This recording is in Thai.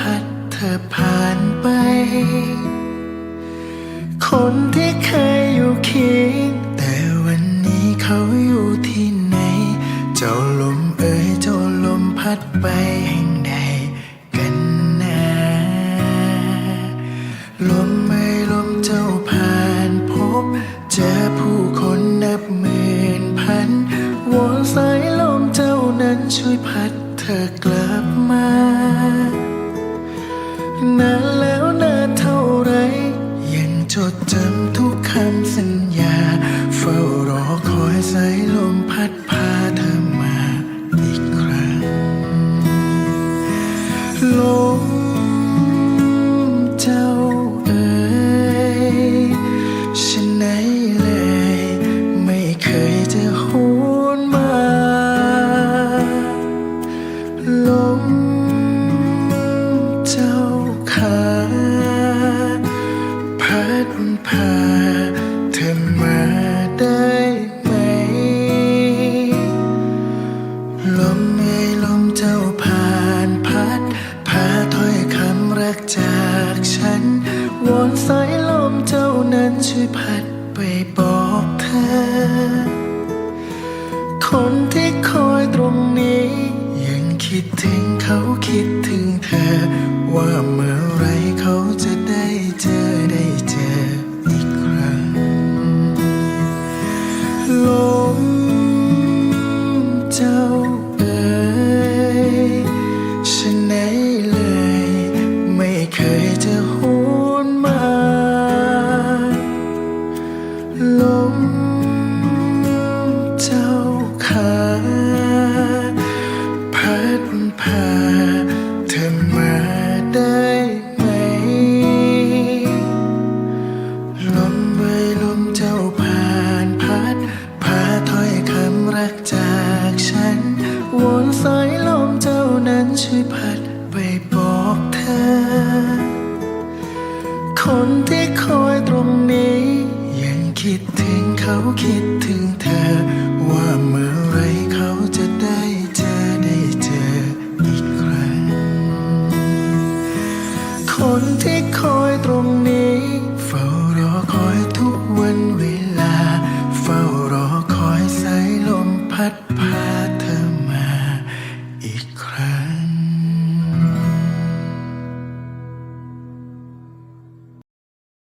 พัดเธอผ่านไป คนที่เคยอยู่เคียงแต่วันนี้เขาอยู่ที่ไหน เจ้าลมเอ๋ยเจ้าลมพัดไปแห่งใดกันนะลมไม่ลมเจ้าผ่านพบ เจอผู้คนนับหมื่นพันวอนสายลมเจ้านั้นช่วยพัดเธอกลับ เจ้าเอ๋ยฉันไหนเลย ไม่เคยจะหวนมาลมเจ้าขาพัดพาเธอมาได้ไหม ลมเอ่ยลมเจ้า พัดไปบอกเธอ คนที่คอยตรงนี้ ยังคิดถึงเขาคิดถึงเธอ ว่าเมื่อไรเขาจะได้เจอได้เจออีกครั้งลมเจ้า ลมเจ้าขาพัดพาเธอมาได้ไหม ลมเอ่ยลมเจ้าผ่านพัดพาถ้อยคำรักจากฉัน วนสายลมเจ้านั้นช่วยพัดไปบอกเธอ คนที่คอยตรงนี้ คิดถึงเขาคิดถึงเธอ ว่าเมื่อไรเขาจะได้เจอได้เจออีกครั้ง คนที่ค